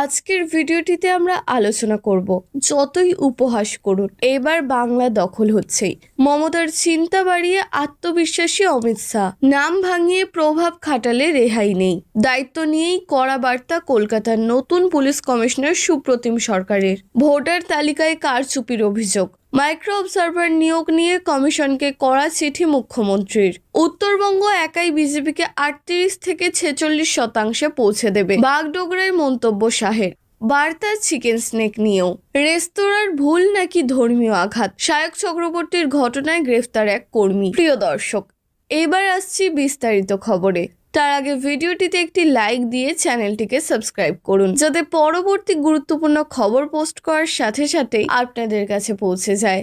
আজকের ভিডিওটিতে আমরা আলোচনা করব যতই উপহাস করুন, এবার বাংলা দখল হচ্ছেই। মমতার চিন্তা বাড়িয়ে আত্মবিশ্বাসী অমিত শাহ। নাম ভাঙিয়ে প্রভাব খাটালে রেহাই নেই। দায়িত্ব নিয়েই কড়া বার্তা কলকাতার নতুন পুলিশ কমিশনার সুপ্রতিম সরকারের। ভোটার তালিকায় কারচুপির অভিযোগ। মাইক্রো অবজারভার নিয়োগ নিয়ে কমিশনকে করা চিঠি মুখ্যমন্ত্রীর। উত্তরবঙ্গ একাই বিজেপিকে আটত্রিশ থেকে ছেচল্লিশ শতাংশে পৌঁছে দেবে, বাগডোগরায় মন্তব্য শাহের। বার্তা চিকেন স্নেক নিয়েও। রেস্তোরাঁর ভুল নাকি ধর্মীয় আঘাত? শায়ক চক্রবর্তীর ঘটনায় গ্রেফতার এক কর্মী। প্রিয় দর্শক, এবার আসছি বিস্তারিত খবরে। তার আগে ভিডিওটিতে একটি লাইক দিয়ে চ্যানেলটিকে সাবস্ক্রাইব করুন, যাতে পরবর্তী গুরুত্বপূর্ণ খবর পোস্ট করার সাথে সাথেই আপনাদের কাছে পৌঁছে যায়।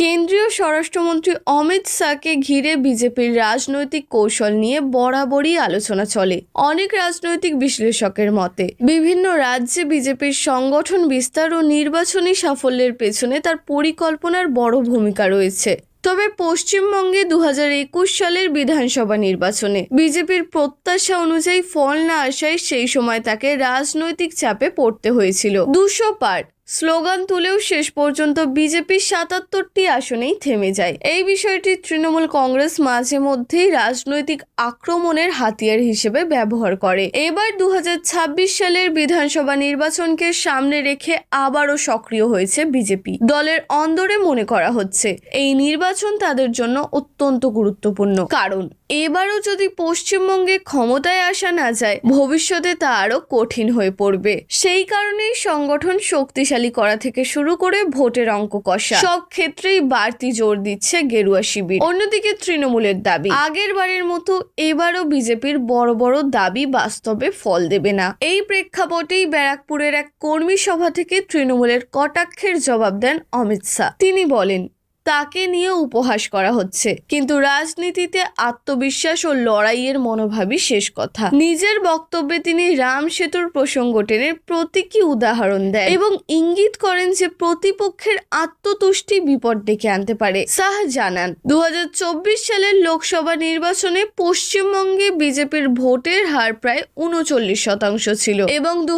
কেন্দ্রীয় স্বরাষ্ট্রমন্ত্রী অমিত শাহকে ঘিরে বিজেপির রাজনৈতিক কৌশল নিয়ে বরাবরই আলোচনা চলে অনেক রাজনৈতিক বিশ্লেষকের মতে। বিভিন্ন রাজ্যে বিজেপির সংগঠন বিস্তার ও নির্বাচনী সাফল্যের পেছনে তার পরিকল্পনার বড় ভূমিকা রয়েছে। তবে পশ্চিমবঙ্গে দু হাজার একুশ সালের বিধানসভা নির্বাচনে বিজেপির প্রত্যাশা অনুযায়ী ফল না আসায় সেই সময় তাকে রাজনৈতিক চাপে পড়তে হয়েছিল। দুশো পার স্লোগান তুলেও শেষ পর্যন্ত বিজেপির সাতাত্তরটি আসনেই থেমে যায়। এই বিষয়টি তৃণমূল কংগ্রেস মাঝে মধ্যেই রাজনৈতিক আক্রমণের হাতিয়ার হিসেবে ব্যবহার করে। এবার দু হাজার ছাব্বিশ সালের বিধানসভা নির্বাচনকে সামনে রেখে আবারও সক্রিয় হয়েছে বিজেপি। দলের অন্দরে মনে করা হচ্ছে, এই নির্বাচন তাদের জন্য অত্যন্ত গুরুত্বপূর্ণ। কারণ এবারও যদি পশ্চিমবঙ্গে ক্ষমতায় আসা না যায়, ভবিষ্যতে তা আরও কঠিন হয়ে পড়বে। সেই কারণেই সংগঠন শক্তিশালী করা থেকে শুরু করে ভোটের অঙ্ক কষা। সব ক্ষেত্রেই বাড়তি জোর দিচ্ছে গেরুয়া শিবির। অন্যদিকে তৃণমূলের দাবি, আগের বারের মতো এবারও বিজেপির বড় বড় দাবি বাস্তবে ফল দেবে না। এই প্রেক্ষাপটেই ব্যারাকপুরের এক কর্মী সভা থেকে তৃণমূলের কটাক্ষের জবাব দেন অমিত শাহ। তিনি বলেন তাকে নিয়ে উপহাস করা হচ্ছে। কিন্তু রাজনীতিতে আত্মবিশ্বাস ও লড়াইয়ের মনোভাবই শেষ কথা। নিজের বক্তব্যে তিনি রাম সেতুর প্রসঙ্গ টেনে প্রতীকী উদাহরণ দেয় এবং ইঙ্গিত করেন যে প্রতিপক্ষের আত্মতুষ্টি বিপদ ডেকে আনতে পারে। শাহ জানান দু হাজার চব্বিশ সালের লোকসভা নির্বাচনে পশ্চিমবঙ্গে বিজেপির ভোটের হার প্রায় উনচল্লিশ শতাংশ ছিল এবং দু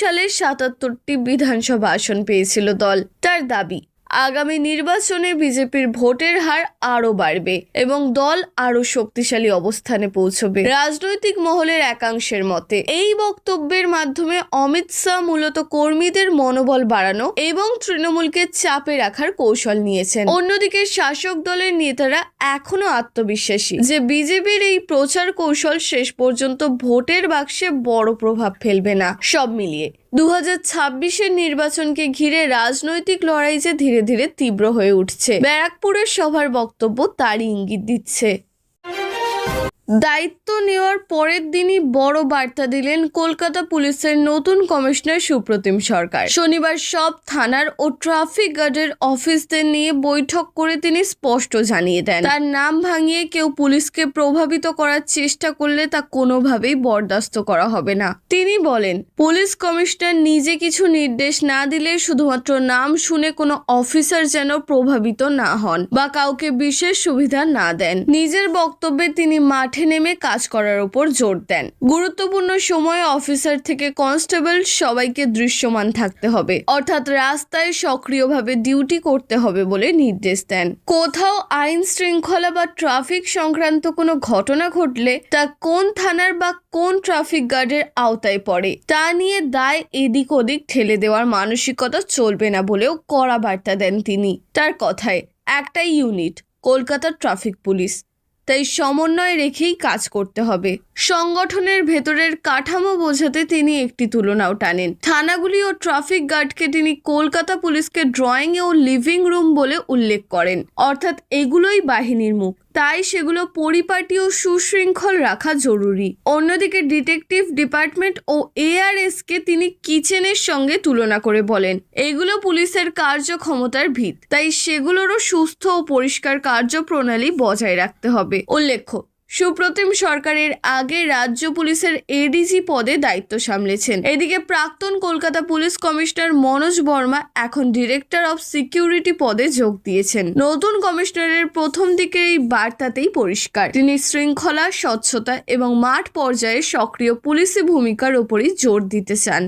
সালে সাতাত্তরটি বিধানসভা আসন পেয়েছিল দল। তার দাবি আগামী নির্বাচনে বিজেপির ভোটের হার আরও বাড়বে এবং দল আরও শক্তিশালী অবস্থানে পৌঁছবে রাজনৈতিক মহলের একাংশের মতে। এই বক্তব্যের মাধ্যমে অমিত শাহ মূলত কর্মীদের মনোবল বাড়ানো এবং তৃণমূলকে চাপে রাখার কৌশল নিয়েছেন। অন্যদিকে শাসক দলের নেতারা এখনও আত্মবিশ্বাসী যে বিজেপির এই প্রচার কৌশল শেষ পর্যন্ত ভোটের বাক্সে বড় প্রভাব ফেলবে না। সব মিলিয়ে দু হাজার নির্বাচনকে ঘিরে রাজনৈতিক লড়াই যে ধীরে ধীরে তীব্র হয়ে উঠছে, ব্যারাকপুরের সভার বক্তব্য তারই ইঙ্গিত দিচ্ছে। দায়িত্ব নেওয়ার পরের দিনই বড় বার্তা দিলেন কলকাতা পুলিশের নতুন কমিশনার সুপ্রতিম সরকার। শনিবার সব থানার ও ট্রাফিক গার্ডের অফিসদের নিয়ে বৈঠক করে তিনি স্পষ্ট জানিয়ে দেন। তার নাম ভাঙিয়ে কেউ পুলিশকে প্রভাবিত করার চেষ্টা করলে তা কোনোভাবেই বরদাস্ত করা হবে না। তিনি বলেন, পুলিশ কমিশনার নিজে কিছু নির্দেশ না দিলে শুধুমাত্র নাম শুনে কোনো অফিসার যেন প্রভাবিত না হন বা কাউকে বিশেষ সুবিধা না দেন। নিজের বক্তব্যে তিনি মাঠে নেমে কাজ করার উপর জোর দেন। গুরুত্বপূর্ণ সময়ে অফিসার থেকে কনস্টেবল সবাইকে দৃশ্যমান থাকতে হবে। অর্থাৎ রাস্তায় সক্রিয়ভাবে ডিউটি করতে হবে বলে নির্দেশ দেন। কোথাও আইন শৃঙ্খলা বা ট্রাফিক সংক্রান্ত কোনো ঘটনা ঘটলে তা কোন থানার বা কোন ট্রাফিক গার্ডের আওতায় পড়ে, তা নিয়ে দায় এদিক ওদিক ঠেলে দেওয়ার মানসিকতা চলবে না বলেও কড়া বার্তা দেন তিনি। তার কথায় একটাই ইউনিট, কলকাতা ট্রাফিক পুলিশ। তাই সমন্বয় রেখেই কাজ করতে হবে। সংগঠনের ভেতরের কাঠামো বোঝাতে তিনি একটি তুলনাও টানেন। থানাগুলি ও ট্রাফিক গার্ডকে তিনি কলকাতা পুলিশকে ড্রয়িং ও লিভিং রুম বলে উল্লেখ করেন। অর্থাৎ এগুলোই বাহিনীর মুখ। তাই সেগুলো পরিপাটি ও সুশৃঙ্খল রাখা জরুরি। অন্যদিকে ডিটেকটিভ ডিপার্টমেন্ট ও এআরএস কে তিনি কিচেনের সঙ্গে তুলনা করে বলেন, এগুলো পুলিশের কার্যক্ষমতার ভিত, তাই সেগুলোরও সুস্থ ও পরিষ্কার কার্যপ্রণালী বজায় রাখতে হবে। উল্লেখ্য সুপ্রতিম সরকারের আগে রাজ্য পুলিশের এডিজি পদে দায়িত্ব সামলেছেন। এদিকে প্রাক্তন কলকাতা পুলিশ কমিশনার মনোজ বর্মা এখন ডিরেক্টর অব সিকিউরিটি পদে যোগ দিয়েছেন। নতুন কমিশনারের প্রথম দিকের এই বার্তাতেই পরিষ্কার। তিনি শৃঙ্খলা, স্বচ্ছতা এবং মাঠ পর্যায়ে সক্রিয় পুলিশি ভূমিকার উপরই জোর দিতে চান।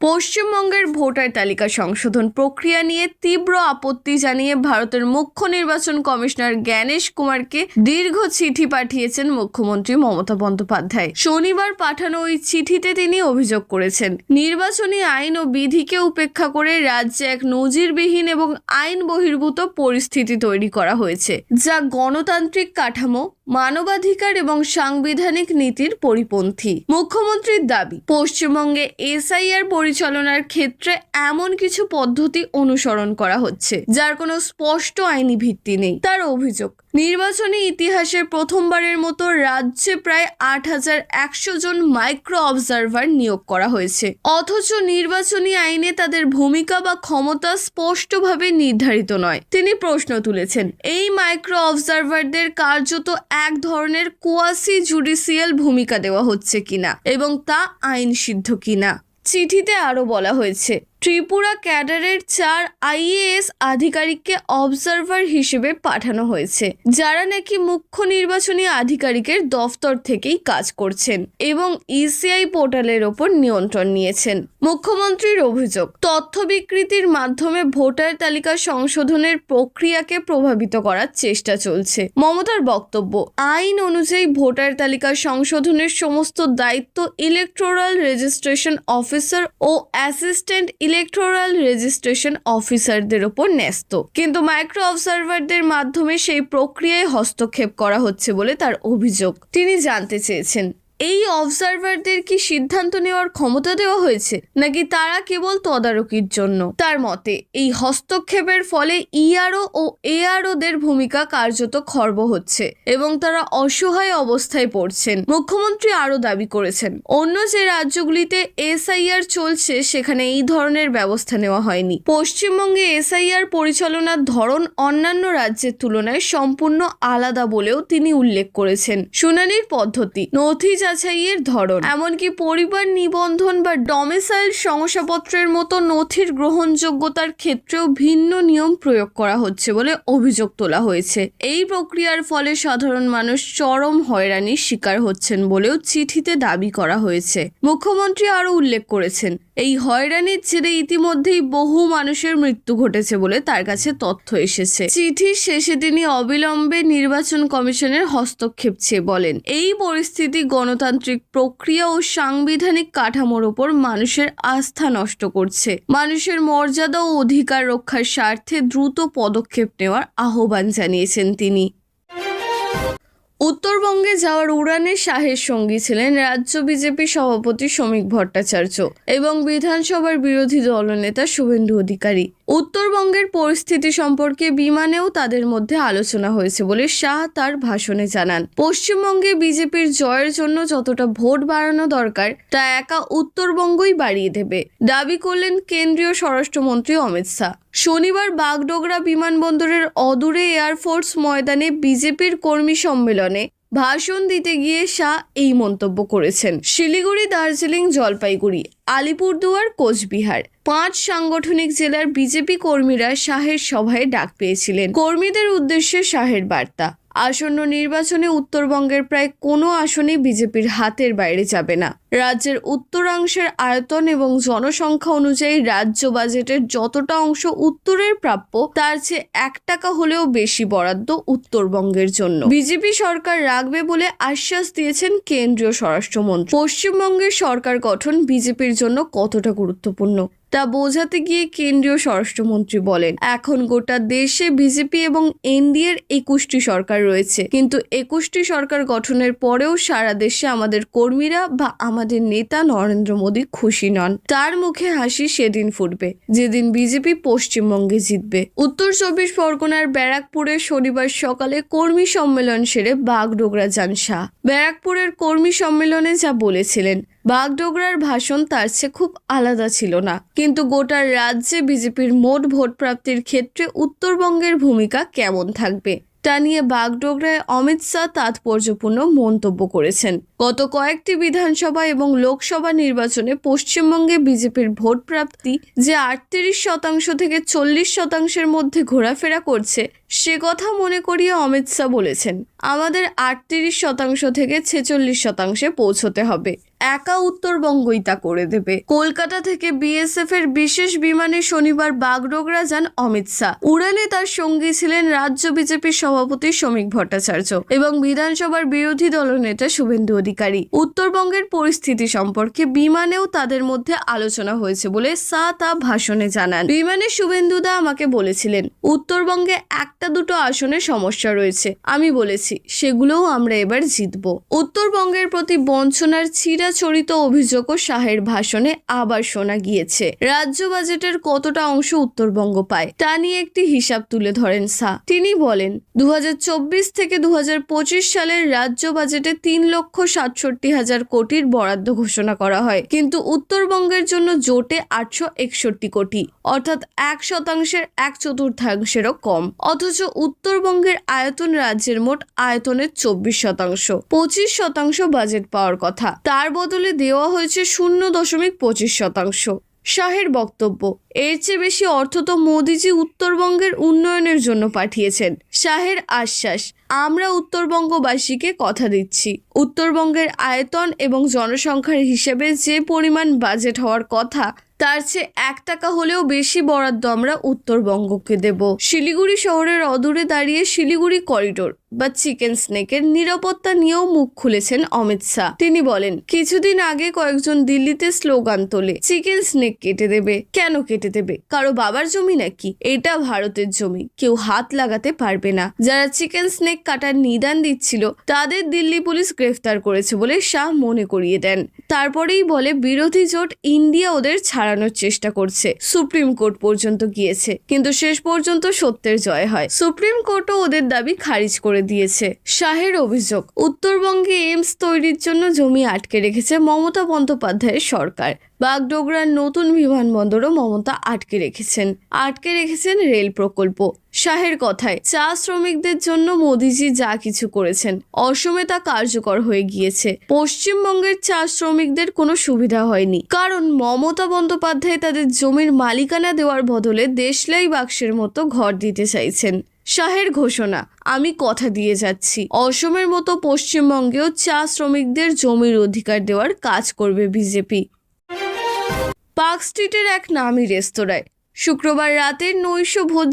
পশ্চিমবঙ্গের ভোটার তালিকা সংশোধন প্রক্রিয়া নিয়ে তীব্র আপত্তি জানিয়ে ভারতের মুখ্য নির্বাচন কমিশনার জ্ঞানেশ কুমারকে দীর্ঘ চিঠি পাঠিয়েছেন মুখ্যমন্ত্রী মমতা বন্দ্যোপাধ্যায়। শনিবার পাঠানো ওই চিঠিতে তিনি অভিযোগ করেছেন, নির্বাচনী আইন ও বিধিকে উপেক্ষা করে রাজ্যে এক নজিরবিহীন এবং আইন বহির্ভূত পরিস্থিতি তৈরি করা হয়েছে, যা গণতান্ত্রিক কাঠামো মানবাধিকার এবং সাংবিধানিক নীতির পরিপন্থী। মুখ্যমন্ত্রীর দাবি, পশ্চিমবঙ্গে এসআইআর পরিচালনার ক্ষেত্রে এমন কিছু পদ্ধতি অনুসরণ করা হচ্ছে, যার কোনো স্পষ্ট আইনি ভিত্তি নেই। তার অভিযোগ, নির্বাচনী ইতিহাসের প্রথমবারের মতো রাজ্যে প্রায় আট হাজার একশো জন মাইক্রো অবজারভার নিয়োগ করা হয়েছে। অথচ নির্বাচনী আইনে তাদের ভূমিকা বা ক্ষমতা স্পষ্টভাবে নির্ধারিত নয়। তিনি প্রশ্ন তুলেছেন, এই মাইক্রো অবজারভারদের কার্যত এক ধরনের কোয়াসি জুডিশিয়াল ভূমিকা দেওয়া হচ্ছে কিনা এবং তা আইন সিদ্ধ কিনা? চিঠিতে আরও বলা হয়েছে ত্রিপুরা ক্যাডারের চার আইএএস আধিকারিককে অবজারভার হিসেবে পাঠানো হয়েছে, যারা নাকি মুখ্য নির্বাচনী আধিকারিকের দফতর থেকেই কাজ করছেন এবং ইসিআই পোর্টালের ওপর নিয়ন্ত্রণ নিয়েছেন। মুখ্যমন্ত্রীর অভিযোগ তথ্য বিকৃতির মাধ্যমে ভোটার তালিকা সংশোধনের প্রক্রিয়াকে প্রভাবিত করার চেষ্টা চলছে। মমতার বক্তব্য, আইন অনুযায়ী ভোটার তালিকা সংশোধনের সমস্ত দায়িত্ব ইলেকট্রাল রেজিস্ট্রেশন অফিসার ও অ্যাসিস্ট্যান্ট ইলেকট্রাল রেজিস্ট্রেশন অফিসারদের ওপর ন্যস্ত। কিন্তু মাইক্রো অবজারভারদের মাধ্যমে সেই প্রক্রিয়ায় হস্তক্ষেপ করা হচ্ছে বলে তার অভিযোগ। তিনি জানতে চেয়েছেন। এই অবজারভারদের কি সিদ্ধান্ত নেওয়ার ক্ষমতা দেওয়া হয়েছে? নাকি তারা কেবল তদারকির জন্য? তার মতে, এই হস্তক্ষেপের ফলে ইআরও ও এআরওদের ভূমিকা কার্যত খর্ব হচ্ছে এবং তারা অসহায় অবস্থায় পড়ছেন। মুখ্যমন্ত্রী আরও দাবি করেছেন, অন্য যে রাজ্যগুলিতে এসআইআর চলছে, সেখানে এই ধরনের ব্যবস্থা নেওয়া হয়নি। পশ্চিমবঙ্গে এসআইআর পরিচালনার ধরন অন্যান্য রাজ্যের তুলনায় সম্পূর্ণ আলাদা বলেও তিনি উল্লেখ করেছেন। শুনানির পদ্ধতি, নথি যাচাইয়ের ধরন। এমনকি পরিবার নিবন্ধন বা ডমিসাইল শংসাপত্রের মতো নথির গ্রহণযোগ্যতার ক্ষেত্রেও ভিন্ন নিয়ম প্রয়োগ করা হচ্ছে বলে অভিযোগ তোলা হয়েছে। এই প্রক্রিয়ার ফলে সাধারণ মানুষ চরম হয়রানির শিকার হচ্ছেন বলেও চিঠিতে দাবি করা হয়েছে। মুখ্যমন্ত্রী আরও উল্লেখ করেছেন, এই হয়রানির ছেড়ে ইতিমধ্যেই বহু মানুষের মৃত্যু ঘটেছে বলে তার কাছে তথ্য এসেছে। চিঠির শেষে তিনি অবিলম্বে নির্বাচন কমিশনের হস্তক্ষেপ চেয়ে বলেন, এই পরিস্থিতি গণতান্ত্রিক প্রক্রিয়া ও সাংবিধানিক কাঠামোর ওপর মানুষের আস্থা নষ্ট করছে। মানুষের মর্যাদা ও অধিকার রক্ষার স্বার্থে দ্রুত পদক্ষেপ নেওয়ার আহ্বান জানিয়েছেন তিনি। উত্তরবঙ্গে যাওয়ার উড়ানে শাহের সঙ্গী ছিলেন রাজ্য বিজেপি সভাপতি শ্রমিক ভট্টাচার্য এবং বিধানসভার বিরোধী দলনেতা শুভেন্দু অধিকারী। উত্তরবঙ্গের পরিস্থিতি সম্পর্কে বিমানেও তাদের মধ্যে আলোচনা হয়েছে বলে শাহ তার ভাষণে জানান। পশ্চিমবঙ্গে বিজেপির জয়ের জন্য যতটা ভোট বাড়ানো দরকার, তা একা উত্তরবঙ্গই বাড়িয়ে দেবে, দাবি করলেন কেন্দ্রীয় স্বরাষ্ট্রমন্ত্রী অমিত শাহ। শনিবার বাগডোগরা বিমানবন্দরের অদূরে এয়ারফোর্স ময়দানে বিজেপির কর্মী সম্মেলনে ভাষণ দিতে গিয়ে শাহ এই মন্তব্য করেছেন। শিলিগুড়ি, দার্জিলিং, জলপাইগুড়ি, আলিপুরদুয়ার, কোচবিহার পাঁচ সাংগঠনিক জেলার বিজেপি কর্মীরা শাহের সভায় ডাক পেয়েছিলেন। কর্মীদের উদ্দেশ্যে শাহের বার্তা। আসন্ন নির্বাচনে উত্তরবঙ্গের প্রায় কোনো আসনই বিজেপির হাতের বাইরে যাবে না। রাজ্যের উত্তরাংশের আয়তন এবং জনসংখ্যা অনুযায়ী রাজ্য বাজেটের যতটা অংশ উত্তরের প্রাপ্য, তার চেয়ে এক টাকা হলেও বেশি বরাদ্দ উত্তরবঙ্গের জন্য। বিজেপি সরকার রাখবে বলে আশ্বাস দিয়েছেন কেন্দ্রীয় স্বরাষ্ট্রমন্ত্রী। পশ্চিমবঙ্গের সরকার গঠন বিজেপির জন্য কতটা গুরুত্বপূর্ণ? তা বোঝাতে গিয়ে কেন্দ্রীয় স্বরাষ্ট্রমন্ত্রী বলেন, এখন গোটা দেশে বিজেপি এবং এনডিএর একুশটি সরকার রয়েছে। কিন্তু একুশটি সরকার গঠনের পরেও সারা দেশে আমাদের কর্মীরা বা আমাদের নেতা নরেন্দ্র মোদী খুশি নন। তার মুখে হাসি সেদিন ফুটবে, যেদিন বিজেপি পশ্চিমবঙ্গে জিতবে। উত্তর চব্বিশ পরগনার ব্যারাকপুরে শনিবার সকালে কর্মী সম্মেলন সেরে বাগডোগরা যান শাহ। ব্যারাকপুরের কর্মী সম্মেলনে যা বলেছিলেন বাগডোগরার ভাষণ তার চেয়ে খুব আলাদা ছিল না। কিন্তু গোটা রাজ্যে বিজেপির মোট ভোট প্রাপ্তির ক্ষেত্রে উত্তরবঙ্গের ভূমিকা কেমন থাকবে? তা নিয়ে বাগডোগরায় অমিত শাহ তাৎপর্যপূর্ণ মন্তব্য করেছেন। গত কয়েকটি বিধানসভা এবং লোকসভা নির্বাচনে পশ্চিমবঙ্গে বিজেপির ভোট প্রাপ্তি যে আটত্রিশ শতাংশ থেকে চল্লিশ শতাংশের মধ্যে ঘোরাফেরা করছে, সে কথা মনে করিয়ে অমিত শাহ বলেছেন, আমাদের আটত্রিশ শতাংশ থেকে ছেচল্লিশ শতাংশে পৌঁছতে হবে। একা উত্তরবঙ্গই তা করে দেবে। কলকাতা থেকে বিএসএফ এর বিশেষ বিমানে শনিবার বাগডোগরা যান অমিত শাহ। উড়ানে তার সঙ্গী ছিলেন রাজ্য বিজেপির সভাপতি শ্রমিক ভট্টাচার্য এবং বিধানসভার বিরোধী দলনেতা শুভেন্দু অধিকারী। উত্তরবঙ্গের পরিস্থিতি সম্পর্কে বিমানেও তাদের মধ্যে আলোচনা হয়েছে বলে শাহ তা ভাষণে জানান। বিমানে শুভেন্দুদা আমাকে বলেছিলেন, উত্তরবঙ্গে একটা দুটো আসনে সমস্যা রয়েছে। আমি বলেছি, সেগুলোও আমরা এবার জিতব। উত্তরবঙ্গের প্রতি বঞ্চনার চিরাচরিত অভিযোগও শাহের ভাষণে আবার শোনা গিয়েছে। রাজ্য বাজেটের কতটা অংশ উত্তরবঙ্গ পায়, তা নিয়ে একটি হিসাব তুলে ধরেন শাহ। তিনি বলেন দু থেকে দু সালের রাজ্য বাজেটে তিন লক্ষ সাতষট্টি হাজার কোটির বরাদ্দ ঘোষণা করা হয়। কিন্তু উত্তরবঙ্গের জন্য জোটে আটশো একষট্টি কোটি, অর্থাৎ এক শতাংশের এক চতুর্থাংশেরও কম। অথচ উত্তরবঙ্গের আয়তন রাজ্যের মোট আয়তনের চব্বিশ শতাংশ। পঁচিশ শতাংশ বাজেট পাওয়ার কথা। তার বদলে দেওয়া হয়েছে শূন্য দশমিক পঁচিশ শতাংশ। শাহের বক্তব্য, এর চেয়ে বেশি অর্থ তো মোদিজি উত্তরবঙ্গের উন্নয়নের জন্য পাঠিয়েছেন। শাহের আশ্বাস, আমরা উত্তরবঙ্গবাসীকে কথা দিচ্ছি। উত্তরবঙ্গের আয়তন এবং জনসংখ্যার হিসেবে যে পরিমাণ বাজেট হওয়ার কথা, তার চেয়ে এক টাকা হলেও বেশি বরাদ্দ আমরা উত্তরবঙ্গকে দেব। শিলিগুড়ি শহরের অদূরে দাঁড়িয়ে শিলিগুড়ি করিডোর বা চিকেন স্নেকের নিরাপত্তা নিয়েও মুখ খুলেছেন অমিত শাহ। তিনি বলেন, কিছুদিন আগে কয়েকজন দিল্লিতে স্লোগান তোলে, চিকেন স্নেক কেটে দেবে। কেন কেটে দেবে? কারও বাবার জমি নাকি? এটা ভারতের জমি। কেউ হাত লাগাতে পারবে না। যারা চিকেন স্নেক কাটার নিদান দিচ্ছিল, তাদের দিল্লি পুলিশ গ্রেফতার করেছে বলে শাহ মনে করিয়ে দেন। তারপরেই বলে, বিরোধী জোট ইন্ডিয়া ওদের ছাড়ানোর চেষ্টা করছে। সুপ্রিম কোর্ট পর্যন্ত গিয়েছে, কিন্তু শেষ পর্যন্ত সত্যের জয় হয়। সুপ্রিম কোর্টও ওদের দাবি খারিজ করে দিয়েছে শাহের অভিযোগ। উত্তরবঙ্গে এইমস তৈরির জন্য জমি আটকে রেখেছে মমতা বন্দ্যোপাধ্যায়ের সরকার। বাগডোগরার নতুন বিমানবন্দরও মমতা আটকে রেখেছেন। আটকে রেখেছেন রেল প্রকল্প। শাহের কথায়, চা শ্রমিকদের জন্য মোদিজি যা কিছু করেছেন, অসমে তা কার্যকর হয়ে গিয়েছে। পশ্চিমবঙ্গের চা শ্রমিকদের কোনো সুবিধা হয়নি। কারণ মমতা বন্দ্যোপাধ্যায় তাদের জমির মালিকানা দেওয়ার বদলে দেশলাই বাক্সের মতো ঘর দিতে চাইছেন। শাহের ঘোষণা, আমি কথা দিয়ে যাচ্ছি। অসমের মতো পশ্চিমবঙ্গেও চা শ্রমিকদের জমির অধিকার দেওয়ার কাজ করবে বিজেপি। পার্ক স্ট্রিটের এক নামি রেস্তোরাঁয় শুক্রবার রাতের নৈশ ভোজ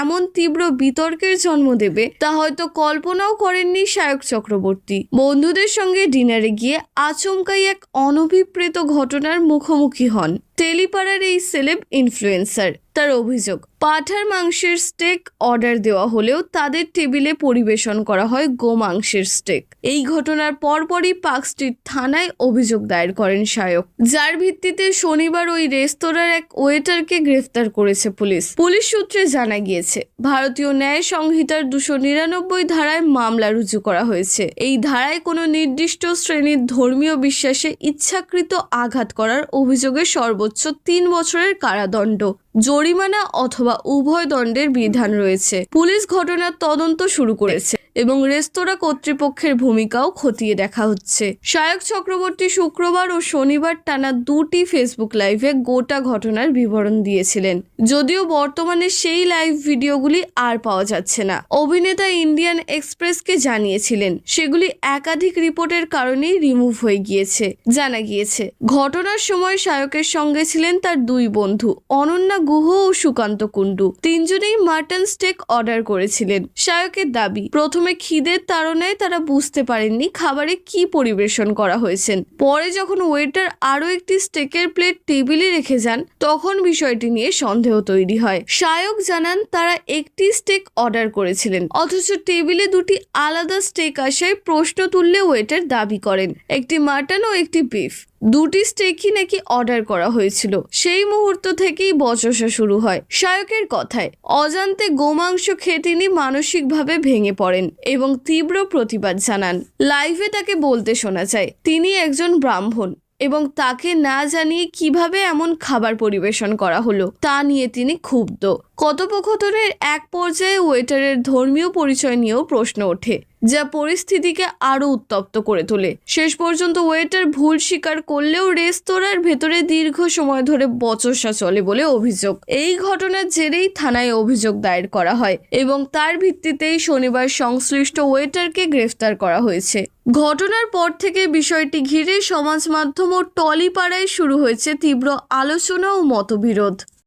এমন তীব্র বিতর্কের জন্ম দেবে, তা হয়তো কল্পনাও করেননি শায়ক চক্রবর্তী। বন্ধুদের সঙ্গে ডিনারে গিয়ে আচমকাই এক অনভিপ্রেত ঘটনার মুখোমুখি হন। টেলিপাড়ার এই সেলেব ইনফ্লুয়েন্সার তার অভিযোগ, পাঠার মাংসের স্টেক অর্ডার দেওয়া হলেও তাদের টেবিলে পরিবেশন করা হয় গোমাংসের স্টেক এই ঘটনার পরপরই পার্ক স্ট্রিট থানায় অভিযোগ দায়ের করেন শায়ক যার ভিত্তিতে শনিবার ওই রেস্তোরাঁর এক ওয়েটারকে গ্রেফতার করেছে পুলিশ। পুলিশ সূত্রে জানা গিয়েছে, ভারতীয় ন্যায় সংহিতার দুশো নিরানব্বই ধারায় মামলা রুজু করা হয়েছে। এই ধারায় কোনো নির্দিষ্ট শ্রেণির ধর্মীয় বিশ্বাসে ইচ্ছাকৃত আঘাত করার অভিযোগে সর্বোচ্চ তিন বছরের কারাদণ্ড। জরিমানা অথবা উভয় দণ্ডের বিধান রয়েছে। পুলিশ ঘটনার তদন্ত শুরু করেছে এবং রেস্তোরাঁ কর্তৃপক্ষের ভূমিকাও খতিয়ে দেখা হচ্ছে। শায়ক চক্রবর্তী শুক্রবার ও শনিবার টানা দুটি ফেসবুক লাইভে গোটা ঘটনার বিবরণ দিয়েছিলেন। যদিও বর্তমানে সেই লাইভ ভিডিওগুলি আর পাওয়া যাচ্ছে না। অভিনেতা ইন্ডিয়ান এক্সপ্রেসকে জানিয়েছিলেন, সেগুলি একাধিক রিপোর্টের কারণেই রিমুভ হয়ে গিয়েছে। জানা গিয়েছে, ঘটনার সময় শায়কের সঙ্গে ছিলেন তার দুই বন্ধু, অনন্যা গুহ ও সুকান্ত কুণ্ডু। তিনজনেই মাটন স্টেক অর্ডার করেছিলেন। শায়কের দাবি, প্রথমে খিদের তাড়নায় তারা বুঝতে পারেননি খাবারে কি পরিবেশন করা হয়েছেন। পরে যখন ওয়েটার আরও একটি স্টেকের প্লেট টেবিলে রেখে যান, তখন বিষয়টি নিয়ে সন্দেহ তৈরি হয়। শায়ক জানান, তারা একটি স্টেক অর্ডার করেছিলেন, অথচ টেবিলে দুটি আলাদা স্টেক আসায় প্রশ্ন তুললে ওয়েটার দাবি করেন, একটি মাটন ও একটি বিফ। দুটি স্টেকই নাকি অর্ডার করা হয়েছিল। সেই মুহূর্ত থেকেই বচসা শুরু হয়। শায়কের কথায়, অজান্তে গোমাংস খেয়ে তিনি মানসিকভাবে ভেঙে পড়েন এবং তীব্র প্রতিবাদ জানান। লাইভে তাকে বলতে শোনা যায়, তিনি একজন ব্রাহ্মণ এবং তাকে না জানিয়ে কীভাবে এমন খাবার পরিবেশন করা হলো, তা নিয়ে তিনি ক্ষুব্ধ। কথোপকথনের এক পর্যায়ে ওয়েটারের ধর্মীয় পরিচয় নিয়েও প্রশ্ন ওঠে, যা পরিস্থিতিকে আরও উত্তপ্ত করে তোলে। শেষ পর্যন্ত ওয়েটার ভুল স্বীকার করলেও রেস্তোরাঁর ভেতরে দীর্ঘ সময় ধরে বচসা চলে বলে অভিযোগ। এই ঘটনার জেরেই থানায় অভিযোগ দায়ের করা হয় এবং তার ভিত্তিতেই শনিবার সংশ্লিষ্ট ওয়েটারকে গ্রেফতার করা হয়েছে। ঘটনার পর থেকে বিষয়টি ঘিরে সমাজ মাধ্যম ও টলিপাড়ায় শুরু হয়েছে তীব্র আলোচনা ও মতবিরোধ।